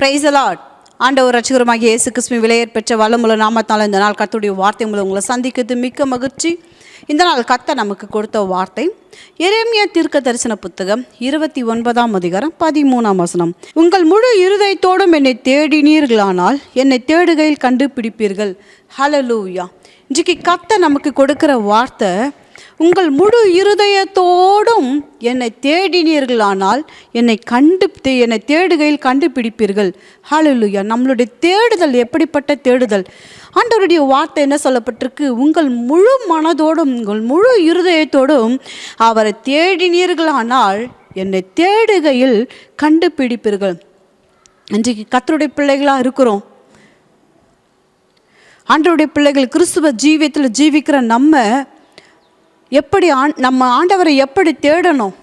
Price allot ஆண்டவர் ரட்சகரமாகிய இயேசு கிறிஸ்துவின் விலையேற் பெற்ற வளமுள்ள நாமத்தால் இந்த நாள் கத்துடைய வார்த்தை மூலம் உங்களை சந்திக்கிறது மிக்க மகிழ்ச்சி. இந்த நாள் கத்த நமக்கு கொடுத்த வார்த்தை எரேமியா தீர்க்க தரிசன புத்தகம் இருபத்தி ஒன்பதாம் அதிகாரம் பதிமூணாம் வசனம். உங்கள் முழு இருதயத்தோடும் என்னை தேடினீர்களானால் என்னை தேடுகையில் கண்டுபிடிப்பீர்கள். ஹலலூயா இன்றைக்கு கத்த நமக்கு கொடுக்கிற வார்த்தை உங்கள் முழு இருதயத்தோடும் என்னை தேடினீர்களானால் என்னை கண்டு தே- என்னை தேடுகையில் கண்டுபிடிப்பீர்கள். ஹalleluya நம்மளுடைய தேடுதல் எப்படிப்பட்ட தேடுதல்? ஆண்டவருடைய வார்த்தை என்ன சொல்லப்பட்டிருக்கு? உங்கள் முழு மனதோடும் உங்கள் முழு இருதயத்தோடும் அவரை தேடினீர்களானால் என்னை தேடுகையில் கண்டுபிடிப்பீர்கள். இன்றைக்கு கத்தருடைய பிள்ளைகளாக இருக்கிறோம். ஆண்டவருடைய பிள்ளைகள் கிறிஸ்துவ ஜீவியத்தில் ஜீவிக்கிற நம்ம எப்படி ஆண் நம்ம ஆண்டவரை எப்படி தேடணும்?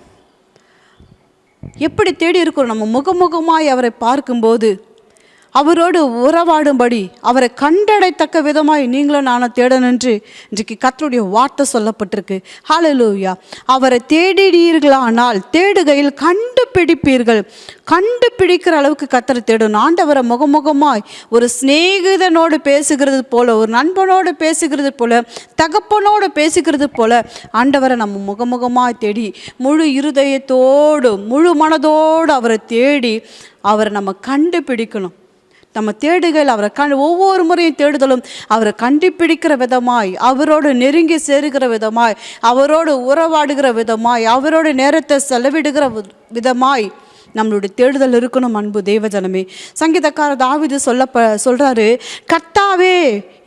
எப்படி தேடி இருக்கிறோம்? நம்ம முகமுகமாய் அவரை பார்க்கும்போது அவரோடு உறவாடும்படி அவரை கண்டடைத்தக்க விதமாய் நீங்களும் நானும் தேடணும் என்று இன்றைக்கு கத்தருடைய வார்த்தை சொல்லப்பட்டிருக்கு. ஹாலலூயா அவரை தேடினீர்களானால் தேடுகையில் கண்டுபிடிப்பீர்கள். கண்டுபிடிக்கிற அளவுக்கு கத்தரை தேடணும். ஆண்டவரை முகமுகமாய் ஒரு சிநேகிதனோடு பேசுகிறது போல ஒரு நண்பனோடு பேசுகிறது போல தகப்பனோடு பேசுகிறது போல ஆண்டவரை நம்ம முகமுகமாய் தேடி முழு இருதயத்தோடு முழு மனதோடு அவரை தேடி அவரை நம்ம கண்டுபிடிக்கணும். நம்ம தேடுகள் அவரை கண் ஒவ்வொரு முறையும் தேடுதலும் அவரை கண்டுபிடிக்கிற விதமாய் அவரோடு நெருங்கி சேருகிற விதமாய் அவரோடு உறவாடுகிற விதமாய் அவரோட நேரத்தை செலவிடுகிற விதமாய் நம்மளுடைய தேடுதல் இருக்கணும் அன்பு தேவஜனமே. சங்கீதக்கார தாவிது ப சொல்கிறாரு கர்த்தாவே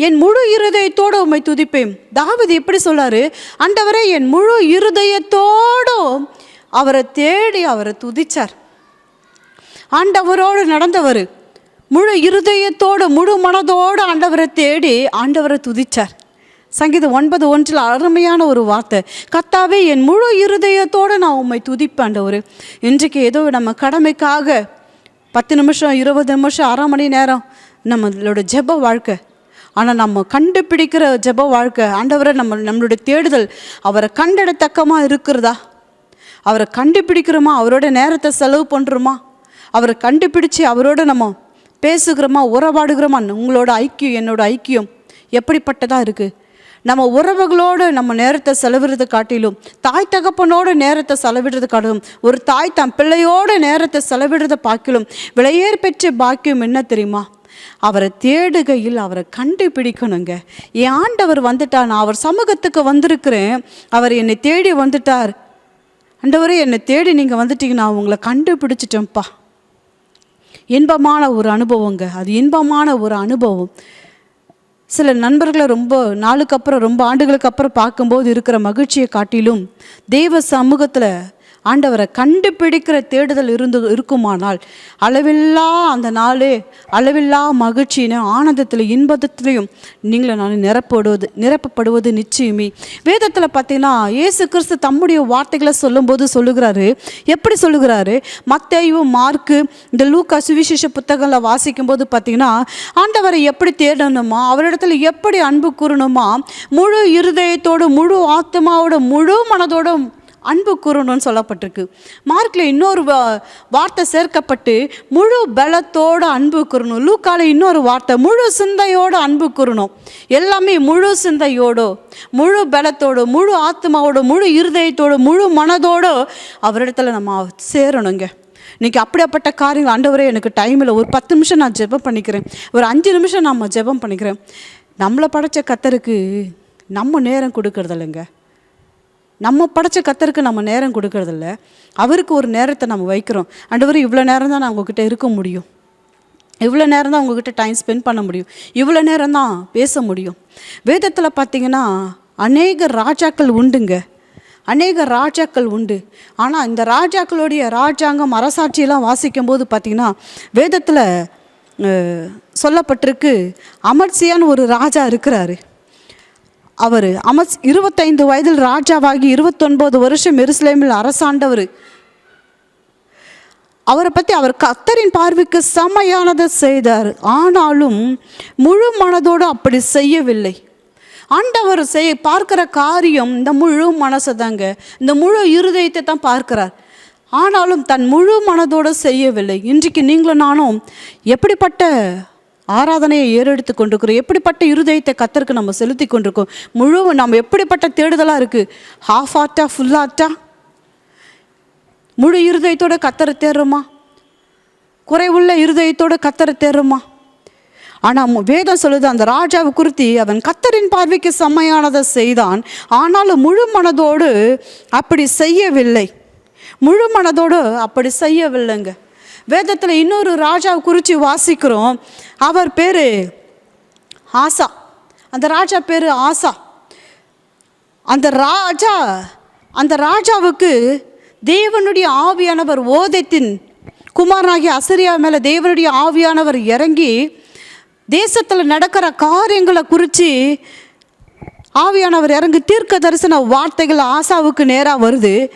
என் முழு இருதயத்தோடு உண்மை துதிப்பேன். தாவிது எப்படி சொல்கிறாரு அண்டவரே என் முழு இருதயத்தோடும் அவரை தேடி அவரை துதிச்சார். ஆண்டவரோடு நடந்தவர் முழு இருதயத்தோடு முழு மனதோடு ஆண்டவரை தேடி ஆண்டவரை துதிச்சார். சங்கீதம் ஒன்பது ஒன்றில் அருமையான ஒரு வார்த்தை. கத்தாவே என் முழு இருதயத்தோடு நான் உண்மை துதிப்பேன் ஆண்டவர். இன்றைக்கு ஏதோ நம்ம கடமைக்காக பத்து நிமிஷம் இருபது நிமிஷம் அரை மணி நேரம் நம்மளோட ஜெப வாழ்க்கை. ஆனால் நம்ம கண்டுபிடிக்கிற ஜெப வாழ்க்கை ஆண்டவரை நம்ம நம்மளுடைய தேடுதல் அவரை கண்டடத்தக்கமாக இருக்கிறதா? அவரை கண்டுபிடிக்கிறோமா? அவரோட நேரத்தை செலவு பண்ணுறோமா அவரை கண்டுபிடிச்சு அவரோட நம்ம பேசுகிறோமா உறவாடுகிறோமா உங்களோட ஐக்கியம் என்னோட ஐக்கியம் எப்படிப்பட்டதாக இருக்குது நம்ம உறவுகளோடு நம்ம நேரத்தை செலவிடுறது காட்டிலும் தாய் தகப்பனோட நேரத்தை செலவிடுறது காட்டிலும் ஒரு தாய் தன் பிள்ளையோட நேரத்தை செலவிடுறதை பார்க்கிலும் விலையேற்பெற்ற பாக்கியம் என்ன தெரியுமா? அவரை தேடுகையில் அவரை கண்டுபிடிக்கணுங்க. என் ஆண்டவர் வந்துட்டார் நான் அவர் சமூகத்துக்கு வந்திருக்கிறேன் அவர் என்னை தேடி வந்துட்டார். ஆண்டவரே என்னை தேடி நீங்கள் வந்துட்டீங்க நான் உங்களை கண்டுபிடிச்சிட்டேன்ப்பா. இன்பமான ஒரு அனுபவங்க. அது இன்பமான ஒரு அனுபவம். சில நண்பர்களை ரொம்ப நாளுக்கு அப்புறம் ரொம்ப ஆண்டுகளுக்கு அப்புறம் பார்க்கும்போது இருக்கிற மகிழ்ச்சியை காட்டிலும் தெய்வ சமூகத்தில் ஆண்டவரை கண்டுபிடிக்கிற தேடுதல் இருந்து இருக்குமானால் அளவில்லா அந்த நாளே அளவில்லா மகிழ்ச்சியின ஆனந்தத்தில் இன்பத்திலையும் நீங்களை நான் நிரப்படுவது நிரப்பப்படுவது நிச்சயமே. வேதத்தில் பார்த்தீங்கன்னா இயேசு கிறிஸ்து தம்முடைய வார்த்தைகளை சொல்லும்போது சொல்லுகிறாரு. எப்படி சொல்லுகிறாரு? மத்தேயு மார்க்கு இந்த லூக்கா சுவிசேஷ புத்தகங்களை வாசிக்கும்போது பார்த்தீங்கன்னா ஆண்டவரை எப்படி தேடணுமா அவரிடத்துல எப்படி அன்பு கூறணுமா முழு இருதயத்தோடு முழு ஆத்மாவோட முழு மனதோட அன்பு கூறணும்னு சொல்லப்பட்டிருக்கு. மார்க்கில் இன்னொரு வா- வார்த்தை சேர்க்கப்பட்டு முழு பலத்தோட அன்பு கூறணும். லூக்கால இன்னொரு வார்த்தை முழு சிந்தையோட அன்பு கூறணும். எல்லாமே முழு சிந்தையோடு முழு பலத்தோடு முழு ஆத்மாவோட முழு இருதயத்தோடு முழு மனதோடு அவரிடத்துல நம்ம சேரணுங்க. இன்றைக்கி அப்படியாப்பட்ட காரியங்கள் ஆண்டவரே எனக்கு டைம் இல்லை. ஒரு பத்து நிமிஷம் நான் ஜெபம் பண்ணிக்கிறேன். ஒரு அஞ்சு நிமிஷம் நம்ம ஜெபம் பண்ணிக்கிறேன். நம்மளை படைச்ச கத்தருக்கு நம்ம நேரம் கொடுக்கறதில்லைங்க. நம்ம படைச்ச கத்தருக்கு நம்ம நேரம் கொடுக்கறதில்ல. அவருக்கு ஒரு நேரத்தை நம்ம வைக்கிறோம். ஆண்டவர் இவ்வளோ நேரம் தான் நான் உங்ககிட்ட இருக்க முடியும். இவ்வளோ நேரம் தான் உங்ககிட்ட டைம் ஸ்பெண்ட் பண்ண முடியும். இவ்வளோ நேரம் தான் பேச முடியும். வேதத்தில் பார்த்தீங்கன்னா அநேக ராஜாக்கள் உண்டுங்க. அநேக ராஜாக்கள் உண்டு. ஆனால் இந்த ராஜாக்களுடைய ராஜாங்கம் அரசாட்சியெல்லாம் வாசிக்கும்போது பார்த்தீங்கன்னா வேதத்தில் சொல்லப்பட்டிருக்கு அமர்சியான்னு ஒரு ராஜா இருக்கிறாரு. அவர் அமஸ் இருபத்தைந்து வயதில் ராஜாவாகி இருபத்தொன்பது வருஷம் எருசலேமில் அரசாண்டவர். அவரை பற்றி அவர் கத்தரின் பார்வைக்கு செம்மையானதை செய்தார். ஆனாலும் முழு மனதோடு அப்படி செய்யவில்லை. ஆண்டவர் செய் பார்க்கிற காரியம் இந்த முழு மனசை தாங்க. இந்த முழு இருதயத்தை தான் பார்க்கிறார். ஆனாலும் தன் முழு மனதோடு செய்யவில்லை. இன்றைக்கு நீங்களும் நானும் எப்படிப்பட்ட ஆராதனையை ஏறெடுத்து கொண்டிருக்கிறோம். எப்படிப்பட்ட இருதயத்தை கத்தருக்கு நம்ம செலுத்தி கொண்டிருக்கோம். முழு நம்ம எப்படிப்பட்ட தேடுதலாக இருக்குது ஹாஃப் ஆர்ட்டா ஃபுல் ஆர்ட்டா முழு இருதயத்தோட கத்தரை தேடுறோமா? குறைவுள்ள இருதயத்தோட கத்தரை தேடுறோமா? ஆனால் வேதம் சொல்லுது அந்த ராஜாவை குறித்து அவன் கத்தரின் பார்வைக்கு செம்மையானதை செய்தான். ஆனாலும் முழு மனதோடு அப்படி செய்யவில்லை. முழு மனதோடு அப்படி செய்யவில்லைங்க. வேதத்தில் இன்னொரு ராஜாவை குறித்து வாசிக்கிறோம். அவர் பேர் ஆசா. அந்த ராஜா பேர் ஆசா. அந்த ராஜா அந்த ராஜாவுக்கு தேவனுடைய ஆவியானவர் ஓதத்தின் குமாரனாகிய அசரியா மேலே தேவனுடைய ஆவியானவர் இறங்கி தேசத்தில் நடக்கிற காரியங்களை குறித்து ஆவியானவர் இறங்கி தீர்க்க தரிசன வார்த்தைகள் ஆசாவுக்கு நேராக வருது.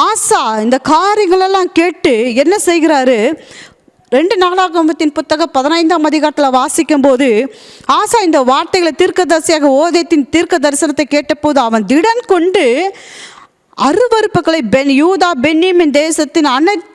ஆசா இந்த காரியங்களெல்லாம் கேட்டு என்ன செய்கிறாரு? ரெண்டு நாளாகமத்தின் புத்தகம் பதினைந்தாம் அதிகாரத்தில் வாசிக்கும் போது ஆசா இந்த வார்த்தைகளை தீர்க்கதரிசியாக ஓதத்தின் தீர்க்க தரிசனத்தை கேட்டபோது அவன் திடன் கொண்டு அருவறுப்புகளை பென் யூதா பென்னிமின் தேசத்தின்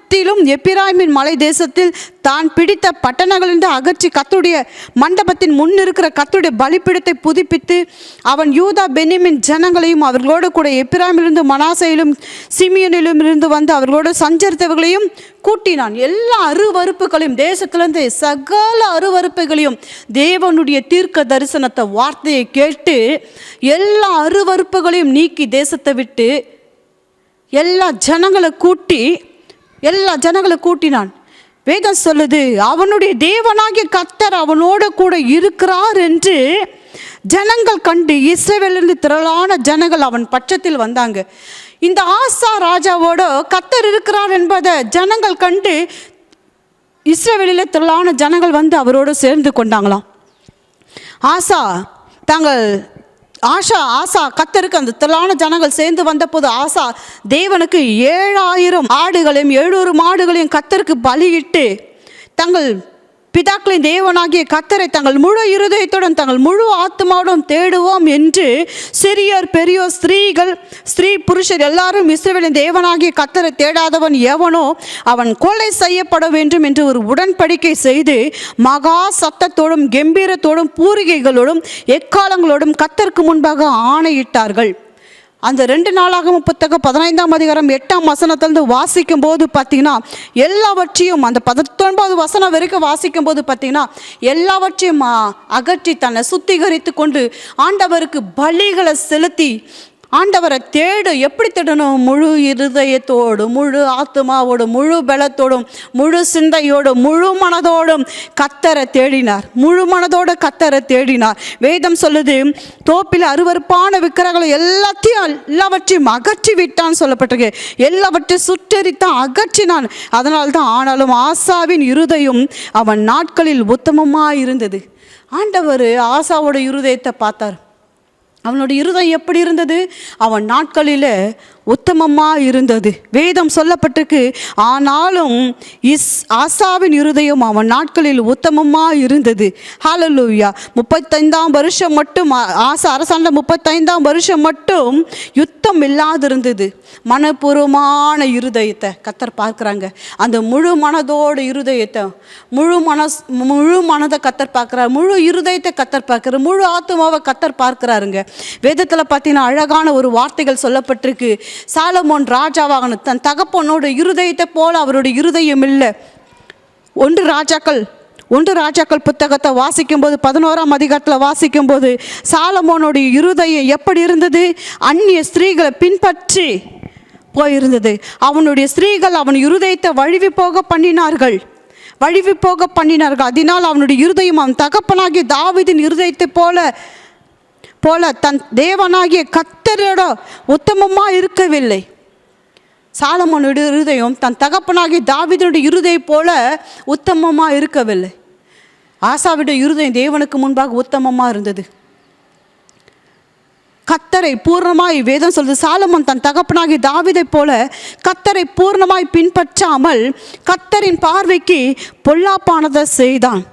முற்றிலும் எப்பிராய்மின் மலை தேசத்தில் தான் பிடித்த பட்டணங்களிலிருந்து அகற்றி கத்துடைய மண்டபத்தின் முன் இருக்கிற கத்துடைய பலிப்பிடத்தை புதுப்பித்து அவன் யூதா பென்னிமின் ஜனங்களையும் அவர்களோடு கூட எப்பிராமிலிருந்து மனாசையிலும் சிமியனிலும் இருந்து வந்து அவர்களோடு சஞ்சரித்தவர்களையும் கூட்டினான். எல்லா அருவறுப்புகளையும் தேசத்திலிருந்து சகல அருவறுப்புகளையும் தேவனுடைய தீர்க்க தரிசனத்தை வார்த்தையை கேட்டு எல்லா அருவறுப்புகளையும் நீக்கி தேசத்தை விட்டு எல்லா ஜனங்களை கூட்டி எல்லா ஜனங்களை கூட்டினான். வேதம் சொல்லுது அவனுடைய தேவனாகிய கத்தர் அவனோட கூட இருக்கிறார் என்று ஜனங்கள் கண்டு இஸ்ரேவேலிருந்து திரளான ஜனங்கள் அவன் பட்சத்தில் வந்தாங்க. இந்த ஆசா ராஜாவோட கத்தர் இருக்கிறார் என்பதை ஜனங்கள் கண்டு இஸ்ரேவேலில் திரளான ஜனங்கள் வந்து அவரோடு சேர்ந்து கொண்டாங்களாம். ஆசா தாங்கள் ஆஷா ஆசா கத்தருக்கு அந்த திரளான ஜனங்கள் சேர்ந்து வந்தபோது ஆசா தேவனுக்கு ஏழாயிரம் ஆடுகளையும் எழுநூறு மாடுகளையும் கத்தருக்கு பலியிட்டு தங்கள் பிதாக்களின் தேவனாகிய கத்தரை தங்கள் முழு இருதயத்துடன் தங்கள் முழு ஆத்மாவுடன் தேடுவோம் என்று சிறியோர் பெரியோர் ஸ்திரீகள் ஸ்திரீ புருஷர் எல்லாரும் இஸ்ரவேலின் தேவனாகிய கத்தரை தேடாதவன் எவனோ அவன் கொலை செய்யப்பட வேண்டும் என்று ஒரு உடன்படிக்கை செய்து மகா சத்தத்தோடும் கம்பீரத்தோடும் பூரிகைகளோடும் எக்காலங்களோடும் கத்தருக்கு முன்பாக ஆணையிட்டார்கள். அந்த ரெண்டு நாளாகவும் புத்தகம் பதினைந்தாம் அதிகாரம் எட்டாம் வசனத்திலிருந்து வாசிக்கும் போது பார்த்தீங்கன்னா எல்லாவற்றையும் அந்த பத்தொன்பது வசனம் வரைக்கும் வாசிக்கும் போது பார்த்தீங்கன்னா எல்லாவற்றையும் அகற்றி தன்னை சுத்திகரித்து கொண்டு ஆண்டவருக்கு பலிகளை செலுத்தி ஆண்டவரை தேடு எப்படி தேடணும்? முழு இருதயத்தோடு முழு ஆத்மாவோடும் முழு பலத்தோடும் முழு சிந்தையோடும் முழு மனதோடும் கத்தரை தேடினார். முழு மனதோடு கத்தரை தேடினார். வேதம் சொல்லுது தோப்பில் அருவருப்பான விக்கிரகளை எல்லாத்தையும் எல்லாவற்றையும் அகற்றி விட்டான் சொல்லப்பட்டிருக்கு. எல்லாவற்றையும் சுற்றறித்தான் அகற்றினான். அதனால் தான் ஆனாலும் ஆசாவின் இருதயம் அவன் நாட்களில் உத்தமமாக இருந்தது ஆண்டவர் ஆசாவோட இருதயத்தை பார்த்தார். அவனுடைய இருதயம் எப்படி இருந்தது? அவன் நாட்களில் உத்தமமாக இருந்தது. வேதம் சொல்லப்பட்டிருக்கு ஆனாலும் இஸ் ஆசாவின் இருதயம் அவன் நாட்களில் உத்தமமாக இருந்தது. ஹாலலூயா முப்பத்தைந்தாம் வருஷம் மட்டும் ஆசா அரசாண்ட முப்பத்தைந்தாம் வருஷம் மட்டும் யுத்தம் இல்லாதிருந்தது. மனப்பூர்வமான இருதயத்தை கத்தர் பார்க்குறாங்க. அந்த முழு மனதோட இருதயத்தை முழு மனஸ் முழு மனதை கத்தர் பார்க்குறாரு. முழு இருதயத்தை கத்தர் பார்க்குறாரு. முழு ஆத்மாவை கத்தர் பார்க்குறாருங்க. வேதத்தில் பார்த்தீங்கன்னா அழகான ஒரு வார்த்தைகள் சொல்லப்பட்டிருக்கு. சாலமோன் ராஜாவாகணும் தன் தகப்பனோட இருதயத்தை போல அவருடைய இருதயம் இல்லை. ஒன்று ராஜாக்கள் ஒன்று ராஜாக்கள் புத்தகத்தை வாசிக்கும்போது பதினோராம் அதிகாரத்தில் வாசிக்கும்போது சாலமோனுடைய இருதயம் எப்படி இருந்தது? அந்நிய ஸ்திரீகளை பின்பற்றி போயிருந்தது. அவனுடைய ஸ்திரீகள் அவன் இருதயத்தை வழுவி போக பண்ணினார்கள். வழுவி போக பண்ணினார்கள். அதனால் அவனுடைய இருதயம் அவன் தகப்பனாகிய தாவிதின் இருதயத்தை போல போல தன் தேவனாகிய கத்தரோட உத்தமமாக இருக்கவில்லை. சாலமோனுடைய இருதயம் தன் தகப்பனாகிய தாவிதனுடைய இருதயம் போல உத்தமமாக இருக்கவில்லை. ஆசாவிட இருதயம் தேவனுக்கு முன்பாக உத்தமமாக இருந்தது. கத்தரை பூர்ணமாய் வேதம் சொல்லுது. சாலமன் தன் தகப்பனாகி தாவிதை போல கத்தரை பூர்ணமாய் பின்பற்றாமல் கத்தரின் பார்வைக்கு பொல்லாப்பானதை செய்தான்.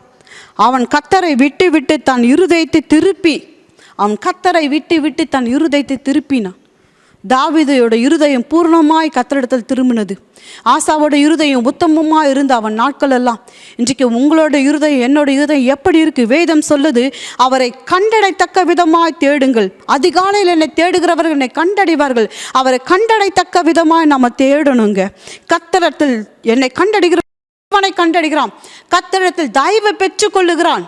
அவன் கத்தரை விட்டு விட்டு தன் இருதயத்தை திருப்பி அவன் கத்தரை விட்டு விட்டு தன் இருதயத்தை திருப்பினான். தாவிதையோட இருதயம் பூர்ணமாய் கத்தரிடத்தில் திரும்பினது. ஆசாவோட இருதயம் உத்தமமாக இருந்த அவன் நாட்கள் எல்லாம் இன்றைக்கு உங்களோட இருதயம் என்னோட இருதயம் எப்படி இருக்கு? வேதம் சொல்லுது அவரை கண்டடைத்தக்க விதமாய் தேடுங்கள். அதிகாலையில் என்னை தேடுகிறவர்கள் என்னை கண்டடைவார்கள். அவரை கண்டடைத்தக்க விதமாய் நம்ம தேடணுங்க. கத்தரத்தில் என்னை கண்டடைகிற அவனை கண்டடைகிறான். கத்தரிடத்தில் தயவு பெற்றுக்கொள்ளுகிறான்.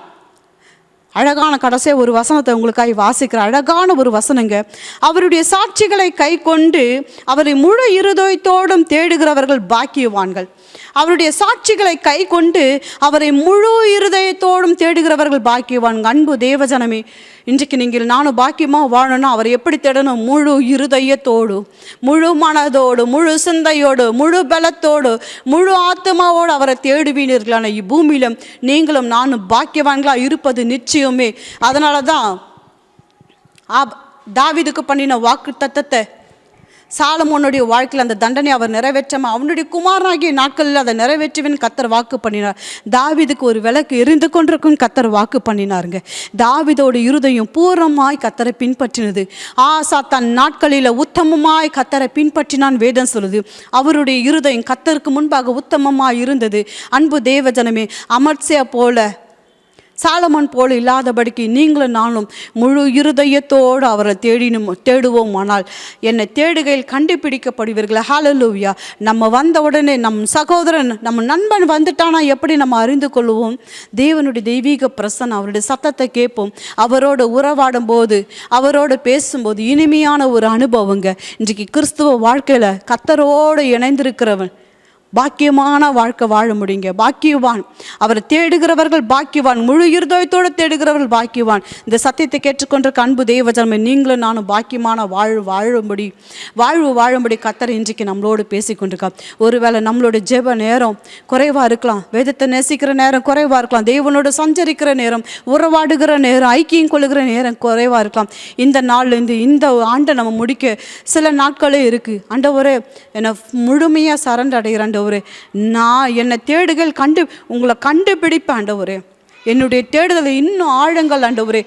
அழகான கடைசியாக ஒரு வசனத்தை உங்களுக்காக வாசிக்கிற அழகான ஒரு வசனங்க. அவருடைய சாட்சிகளை கை கொண்டு அவரை முழு இருதயத்தோடும் தேடுகிறவர்கள் பாக்கியவான்கள். அவருடைய சாட்சிகளை கை கொண்டு அவரை முழு இருதயத்தோடும் தேடுகிறவர்கள் பாக்கியவான் அன்பு தேவஜனமே. இன்றைக்கு நீங்கள் நானும் பாக்கியமாக வாழணும்னா அவரை எப்படி தேடணும்? முழு இருதயத்தோடு முழு மனதோடு முழு சிந்தையோடு முழு பலத்தோடு முழு ஆத்மாவோடு அவரை தேடுவீனர்களான இப்பூமியிலும் நீங்களும் நானும் பாக்கியவான்களாக இருப்பது நிச்சயமே. அதனால தான் ஆப் தாவிதுக்கு பண்ணின வாக்கு தத்தத்தை சாலமோனுடைய வாழ்க்கையில் அந்த தண்டனை அவர் நிறைவேற்றாம அவனுடைய குமாரனாகிய நாட்களில் அதை நிறைவேற்றுவேன் கத்தர் வாக்கு பண்ணினார். தாவிதுக்கு ஒரு விளக்கு எரிந்து கொண்டிருக்கும் கத்தர் வாக்கு பண்ணினாருங்க. தாவிதோட இருதயம் பூரமாய் கத்தரை பின்பற்றினது. ஆசா தன் நாட்களில் உத்தமமாய் கத்தரை பின்பற்றினான் வேதம் சொல்லுது. அவருடைய இருதயம் கத்தருக்கு முன்பாக உத்தமமாய் இருந்தது. அன்பு தேவஜனமே அமர்சியா போல சாலமன் போல் இல்லாதபடிக்கு நீங்களும் நானும் முழு இருதயத்தோடு அவரை தேடினும் தேடுவோம் ஆனால் என்னை தேடுகையில் கண்டுபிடிக்கப்படுவீர்கள். ஹாலலூவியா நம்ம வந்த உடனே நம் சகோதரன் நம்ம நண்பன் வந்துட்டானா எப்படி நம்ம அறிந்து கொள்வோம்? தேவனுடைய தெய்வீக பிரசன் அவருடைய சத்தத்தை கேட்போம். அவரோடு உறவாடும் போது அவரோடு பேசும்போது இனிமையான ஒரு அனுபவங்க. இன்றைக்கு கிறிஸ்துவ வாழ்க்கையில் கத்தரோடு இணைந்திருக்கிறவன் பாக்கியமான வாழ்க்கை வாழ முடியுங்க. பாக்கியவான். அவரை தேடுகிறவர்கள் பாக்கியவான். முழு இருதயத்தோடு தேடுகிறவர்கள் பாக்கியவான். இந்த சத்தியத்தை கேட்டுக்கொண்டிருக்க அன்பு தேவஜன்மை நீங்களும் நானும் பாக்கியமான வாழ்வு வாழும்படி வாழ்வு வாழும்படி கத்தர் இன்றைக்கு நம்மளோடு பேசிக்கொண்டிருக்கா ஒருவேளை நம்மளோட ஜெப நேரம் குறைவாக இருக்கலாம். வேதத்தை நேசிக்கிற நேரம் குறைவாக இருக்கலாம். தெய்வனோடு சஞ்சரிக்கிற நேரம் உறவாடுகிற நேரம் ஐக்கியம் கொள்ளுகிற நேரம் குறைவாக இருக்கலாம். இந்த நாள்லேருந்து இந்த ஆண்டை நம்ம முடிக்க சில நாட்களே இருக்குது ஆண்டவரே என்னை முழுமையாக சரண்டர் அடைகிற ஆண்டவரே. நான் என்னை தேடுகள் கண்டு உங்களை கண்டுபிடிப்பேன் ஆண்டவரே. என்னுடைய தேடுதலை இன்னும் ஆழங்கள் ஆண்டவரே.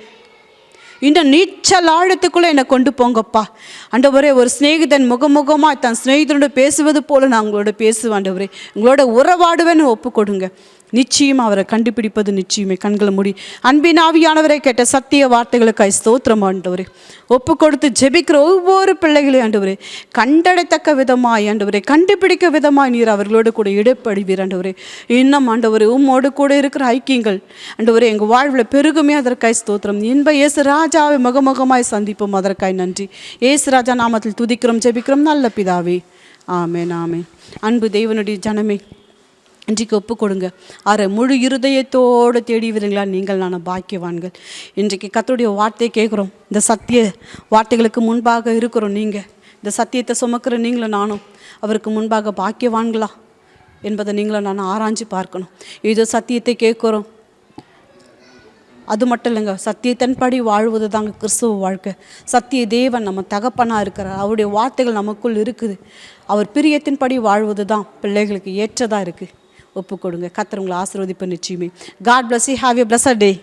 இன்னும் நீச்சல் ஆழத்துக்குள்ளே என்னை கொண்டு போங்கப்பா. ஆண்டவரே ஒரு சிநேகிதன் முகமுகமாக தன் சிநேகிதனோட பேசுவது போல நான் உங்களோட பேசுவேன் ஆண்டவரே. உங்களோட உறவாடுவேன்னு ஒப்பு கொடுங்க நிச்சயம் அவரை கண்டுபிடிப்பது நிச்சயமே. கண்களை மூடி. அன்பின் ஆவியானவரை கேட்ட சத்திய வார்த்தைகளுக்காய் ஸ்தோத்திரம் ஆண்டவரே. ஒப்பு கொடுத்து ஜெபிக்கிற ஒவ்வொரு பிள்ளைகளையும் ஆண்டவரே கண்டடைத்தக்க விதமாய் ஆண்டவரே கண்டுபிடிக்க விதமாய் நீர் அவர்களோடு கூட இடப்படுவீர் ஆண்டவரே. இன்னும் ஆண்டவரே உம்மோடு கூட இருக்கிற ஐக்கியங்கள். ஆண்டவரே எங்கள் வாழ்வில் பெருகுமே அதற்காய் ஸ்தோத்திரம். இன்ப இயேசு ராஜாவை முகமுகமாய் சந்திப்போம் அதற்காய் நன்றி. ஏசு ராஜா நாமத்தில் துதிக்கிறோம் ஜெபிக்கிறோம் நல்ல பிதாவே. ஆமென் நாமே அன்பு தேவனுடைய ஜனமே இன்றைக்கு ஒப்பு கொடுங்க அரை முழு இருதயத்தோடு தேடிவிடுங்களா நீங்கள் நான் பாக்கியவான்கள். இன்றைக்கு கத்தருடைய வார்த்தையை கேட்குறோம். இந்த சத்திய வார்த்தைகளுக்கு முன்பாக இருக்கிறோம் நீங்கள் இந்த சத்தியத்தை சுமக்கிற நீங்களும் நானும். அவருக்கு முன்பாக பாக்கியவான்களா என்பதை நீங்களும் நான் ஆராய்ஞ்சு பார்க்கணும். இது சத்தியத்தை கேட்குறோம். அது மட்டும் இல்லைங்க சத்தியத்தின்படி வாழ்வது தாங்க கிறிஸ்துவ வாழ்க்கை. சத்திய தேவன் நம்ம தகப்பனாக இருக்கிறார். அவருடைய வார்த்தைகள் நமக்குள் இருக்குது. அவர் பிரியத்தின்படி வாழ்வது தான் பிள்ளைகளுக்கு ஏற்றதாக இருக்குது ஒப்பு கொடுங்க கத்தர் ஆசீர்வதிப்பு நிச்சயமே. God bless you. Have a blessed day